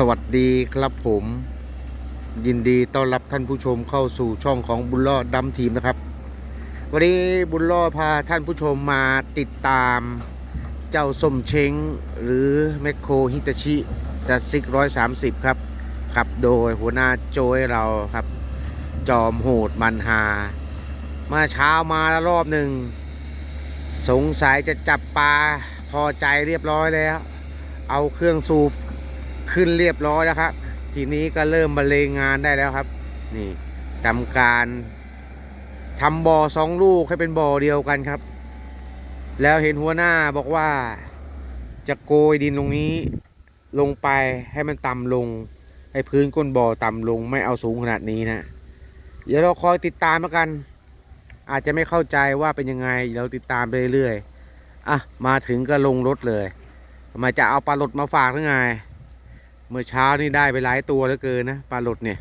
สวัสดีครับผม ยินดีต้อนรับท่านผู้ชมเข้าสู่ช่องของบุญรอดดำทีมนะครับ วันนี้บุญรอดพาท่านผู้ชมมาติดตามเจ้าส้มเช้งหรือแมคโครฮิตาชิซัสซิกร้อยสามสิบครับขับโดยหัวหน้าโจยเราครับ จอมโหดมันหา มาเช้ามาแล้วรอบหนึ่ง สงสัยจะจับปลาพอใจเรียบร้อยแล้ว เอาเครื่องสูบ ขึ้นเรียบร้อยแล้วครับ ทีนี้ก็เริ่มบรรเลงงานได้แล้วครับ นี่ทำการทำบ่อสองลูกให้เป็นบ่อเดียวกันครับ แล้วเห็นหัวหน้าบอกว่า จะโกยดินตรงนี้ ลงไปให้มันต่ำลง ให้พื้นก้นบ่อต่ำลงไม่เอาสูงขนาดนี้นะ เดี๋ยวเราคอยติดตามกัน อาจจะไม่เข้าใจว่าเป็นยังไงเราติดตามไปเรื่อยๆอะมาถึงก็ลงรถเลยมาจะเอาปลาหลดมาฝากหรือไง เมื่อเช้านี่ได้ไปหลายตัวเหลือเกินนะปลาหลดเนี่ย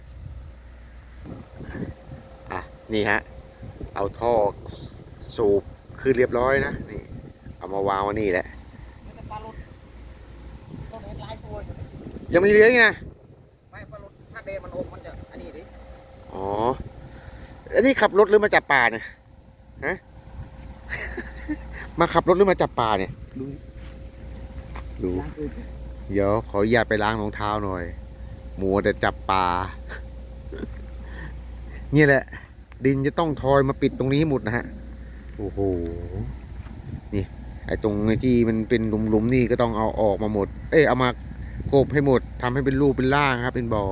อะนี่ฮะเอาท่อสูบขึ้นเรียบร้อยนะนี่เอามาวางไว้นี่แหละแต่ปลาหลุดต้นเห็นหลายตัวอยู่ยังมีเหลืออีกนะไม่ปลาหลุดถ้าเดนมันอมมันจะอันนี้ดิอ๋ออันนี้ขับรถหรือมาจับปลาเนี่ยฮะมาขับรถหรือมาจับปลาเนี่ยดูดูล้างคือ เดี๋ยวขออนุญาตไปล้างรองเท้าหน่อยมัวแต่จับปลา นี่แหละ ดินจะต้องทอยมาปิดตรงนี้หมดนะฮะ โอ้โห นี่ ไอ้ตรงที่มันเป็นหลุมๆนี่ก็ต้องเอาออกมาหมด เอ้ยเอามากบให้หมดทำให้เป็นรูปเป็นร่างครับ เป็นบ่อ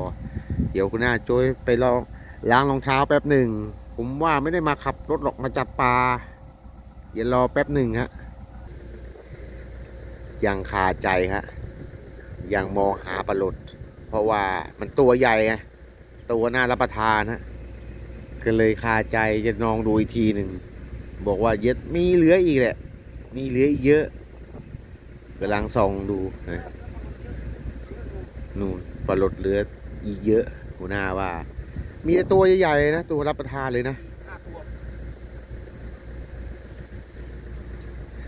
เดี๋ยวคุณหน้าโจ้ยไปลองล้างรองเท้าแป๊บหนึ่ง ผมว่าไม่ได้มาขับรถหรอกมาจับปลา เดี๋ยวรอแป๊บหนึ่งฮะ ยังคาใจฮะ ยังมองหาปลาหลด เพราะว่ามันตัวใหญ่ไงตัวน่ารับประทานฮะก็เลยคาใจจะลองดูอีกทีหนึ่ง บอกว่าเยอะมีเหลืออีกแหละ มีเหลืออีกเยอะกำลังส่องดูนะนู่นปลาหลดเหลืออีกเยอะหัวหน้าว่า มีแต่ตัวใหญ่ๆนะ ตัวรับประทานเลยนะ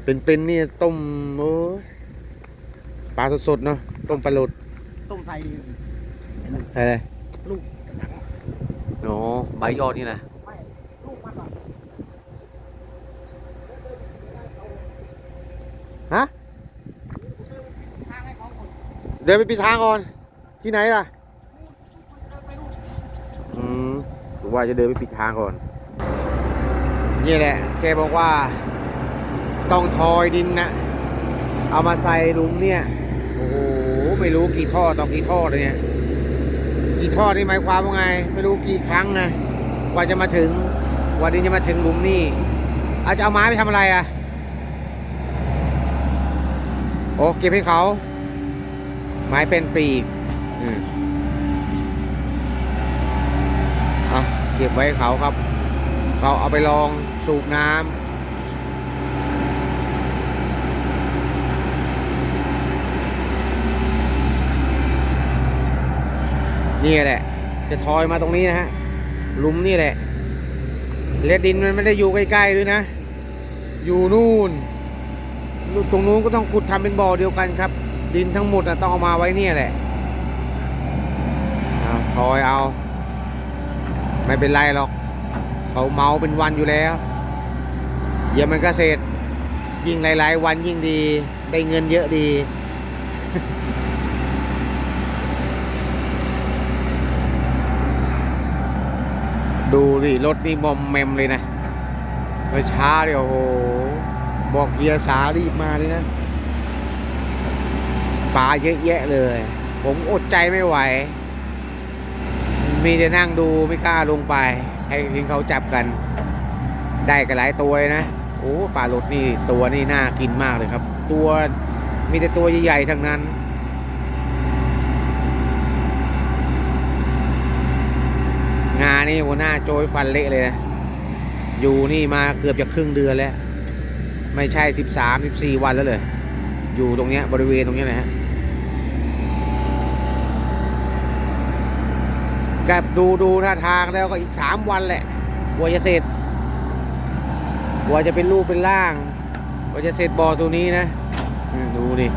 เป็นๆนี่ต้มโอ้ ปลาสดๆเนาะต้มปลาหลดต้มใส่อะไรลูกกระสังอ๋อใบยอดนี่นะไม่ลูกมันอะฮะทางให้ของคนเดินไปปิดทางก่อน ที่ไหนล่ะเดินไปลูกอืมผมว่าจะเดินไปปิดทางก่อน นี่แหละ แกบอกว่า ต้องทอยดินนะ เอามาใส่หลุมเนี่ย โอ้โหไม่รู้กี่ท่อต่อกี่ท่อเลยเนี่ยกี่ท่อนี่หมายความว่าไง ไม่รู้กี่ครั้งนะกว่าจะมาถึงว่าดินจะมาถึงหลุมนี่อาจจะเอาไม้ไปทำอะไรอะโอ้เก็บให้เขา ไม้เป็นปีกอืมเอาเก็บไว้เขาครับ เขาเอาไปลองสูบน้ำ นี่แหละ จะทอยมาตรงนี้นะฮะหลุมนี่แหละเลดดินมันไม่ได้อยู่ใกล้ๆด้วยนะ อยู่นู่นนู่นตรงนู้นก็ต้องขุดทำเป็นบ่อเดียวกันครับ ดินทั้งหมดนะต้องเอามาไว้เนี่ยแหละเอาทอยเอา ไม่เป็นไรหรอก เขาเมาเป็นวันอยู่แล้วเดี๋ยวมันก็เสร็จยิ่งหลายๆวันยิ่งดี ได้เงินเยอะดี ดูดิรถนี่มอมแมมเลยนะมื่อช้าเดี๋ยวโห บอกเกียร์สารีบมาเลยนะปลาเยอะแยะเลย ผมอดใจไม่ไหว มีแต่นั่งดูไม่กล้าลงไป ให้ทิ้งเขาจับกัน ได้กันหลายตัวเลยนะ โอ้ปลาหลดนี่ตัวนี่น่ากินมากเลยครับ ตัวมีแต่ตัวใหญ่ๆทั้งนั้น งา นนี่หัวหน้าโจยฟันเละเลยนะ อยู่นี่มาเกือบจะครึ่งเดือนแล้ว ไม่ใช่สิบสามสิบสี่วันแล้วเลยอยู่ตรงเนี้ยบริเวณตรงเนี้ยนะฮะกับดูดูท่าทางแล้วก็อีกสามวันแหละกว่าจะเสร็จกว่าจะเป็นรูปเป็นร่างกว่าจะเสร็จบ่อตัวนี้นะดูดิ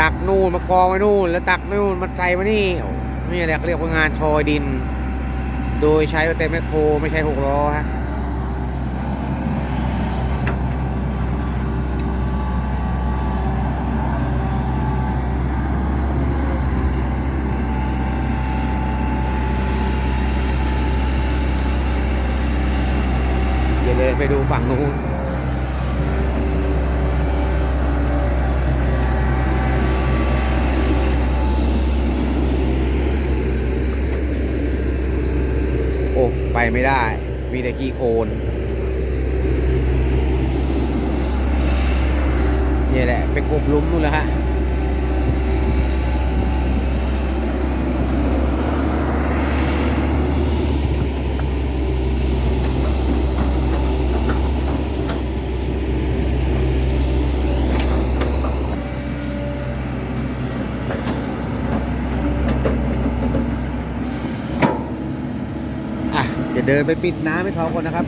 ตักนู่นมากองไว้นู่น แล้วตักนู่นมาใส่มานี่ นี่แหละเขาเรียกว่างานทอยดิน โดยใช้เต็มแมคโครไม่ใช่หกล้อฮะเดี๋ยวเลยไปดูฝั่งนู้น โอ้ ไปไม่ได้ มีแต่ขี้โคลนนี่แหละ ไปกบลุมนู่นแล้วฮะ อะจะ เดินไปปิดน้ำให้เขาก่อนนะครับ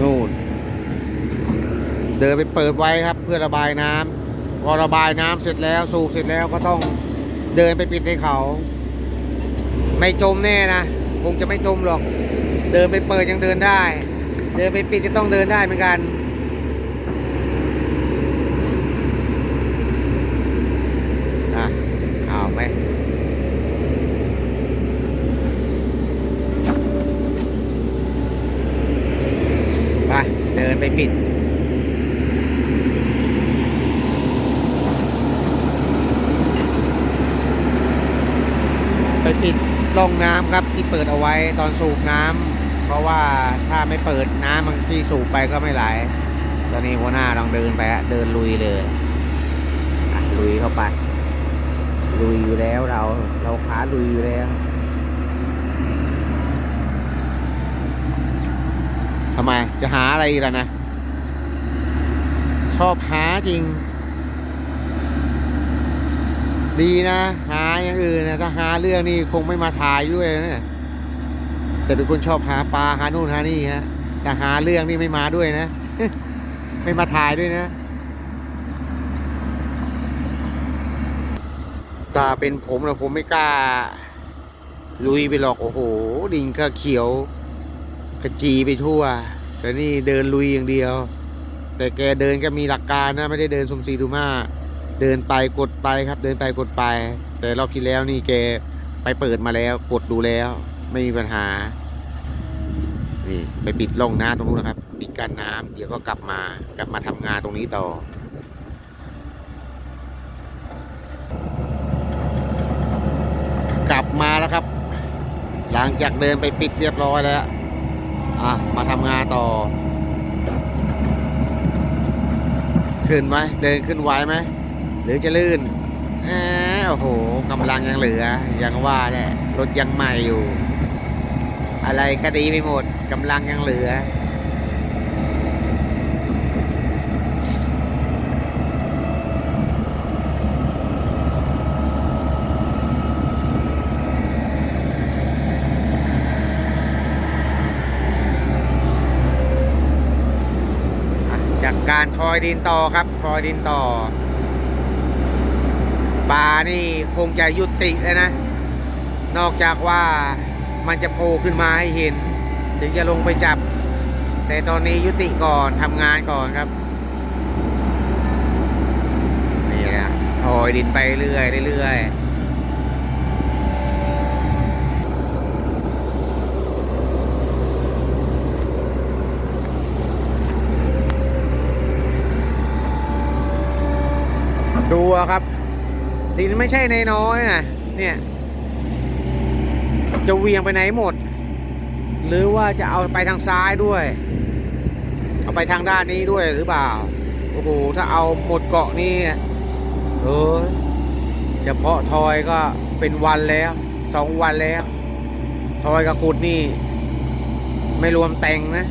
นู่นเดินไปเปิดไว้ครับ เพื่อระบายน้ำพอระบายน้ำเสร็จแล้วสูบเสร็จแล้วก็ต้องเดินไปปิดในเขา ไม่จมแน่นะคงจะไม่จมหรอก เดินไปเปิดยังเดินได้ เดินไปปิดก็ต้องเดินได้เหมือนกัน อะเอาไหม ไป เดินไปปิด ไปปิดร่องน้ำครับที่เปิดเอาไว้ตอนสูบน้ำเพราะว่าถ้าไม่เปิดน้ำบางที่สูบไปก็ไม่ไหลตอนนี้หัวหน้าลองเดินไปเดินลุยเลยลุยเข้าไปลุยอยู่แล้วเราเราขาลุยอยู่แล้ว ทำไมจะหาอะไรอีกล่ะนะ ชอบหาจริง ดีนะ หาอย่างอื่นนะถ้าหาเรื่องนี่คงไม่มาถ่ายด้วยนะแต่เป็นคนชอบหาปลาหานู่นหานี่ฮะแต่หาเรื่องนี่ไม่มาด้วยนะ ไม่มาถ่ายด้วยนะถ้าเป็นผมนะผมไม่กล้า ลุยไปหรอกโอ้โห ดิงก็เขียว กระจีไปทั่ว แต่นี่เดินลุยอย่างเดียว แต่แกเดินก็มีหลักการนะ ไม่ได้เดินสมซีดูมาเดินไปกดไปครับ เดินไปกดไป แต่รอบที่แล้วนี่แกไปเปิดมาแล้ว กดดูแล้ว ไม่มีปัญหา นี่ไปปิดร่องน้ำตรงนู้นนะครับ ปิดกั้นน้ำเดี๋ยวก็กลับมากลับมาทำงานตรงนี้ต่อกลับมาแล้วครับ หลังจากเดินไปปิดเรียบร้อยแล้ว อะ มาทำงานต่อ ขึ้นไหม เดินขึ้นไหวไหม หรือจะลื่นแหมโอ้โหกำลังยังเหลือ ยังว่าแหละ รถยังใหม่อยู่ อะไรก็ดีไปหมดกำลังยังเหลือ อะจากการท อยดินต่อครับทอยดินต่อปลานี่คงจะยุติแล้วนะ นอกจากว่ามันจะโผล่ขึ้นมาให้เห็น ถึงจะลงไปจับ แต่ตอนนี้ยุติก่อนทำงานก่อนครับ นี่นะทอยดินไปเรื่อยเรื่อยดูอะครับ ดินไม่ใช่ในน้อยนะเนี่ย จะเวียงไปไหนหมด หรือว่าจะเอาไปทางซ้ายด้วย เอาไปทางด้านนี้ด้วยหรือเปล่าโอ้โหถ้าเอาหมดเกาะนี่เออเฉพาะทอยก็เป็นวันแล้วสองวันแล้ว ทอยกับขุดนี่ ไม่รวมแต่งนะ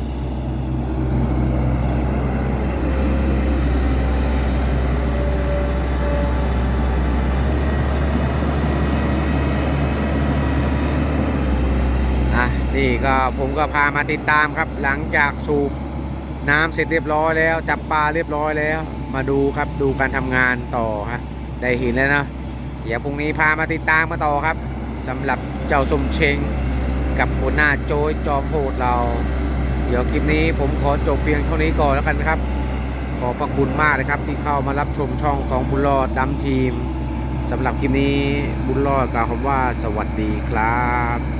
อะ นี่ก็ผมก็พามาติดตามครับ หลังจากสูบน้ำเสร็จเรียบร้อยแล้ว จับปลาเรียบร้อยแล้ว มาดูครับดูการทำงานต่อฮะได้เห็นแล้วเนาะเดี๋ยวพรุ่งนี้พามาติดตามมาต่อครับสำหรับเจ้าสมเชงกับหัวหน้าโจยจอมโหดเรา เดี๋ยวคลิปนี้ผมขอจบเพียงเท่านี้ก่อนแล้วกันครับ ขอบพระคุณมากนะครับที่เข้ามารับชมช่องของบุญรอดดำทีมสำหรับคลิปนี้บุญรอดกล่าวคำว่าสวัสดีครับ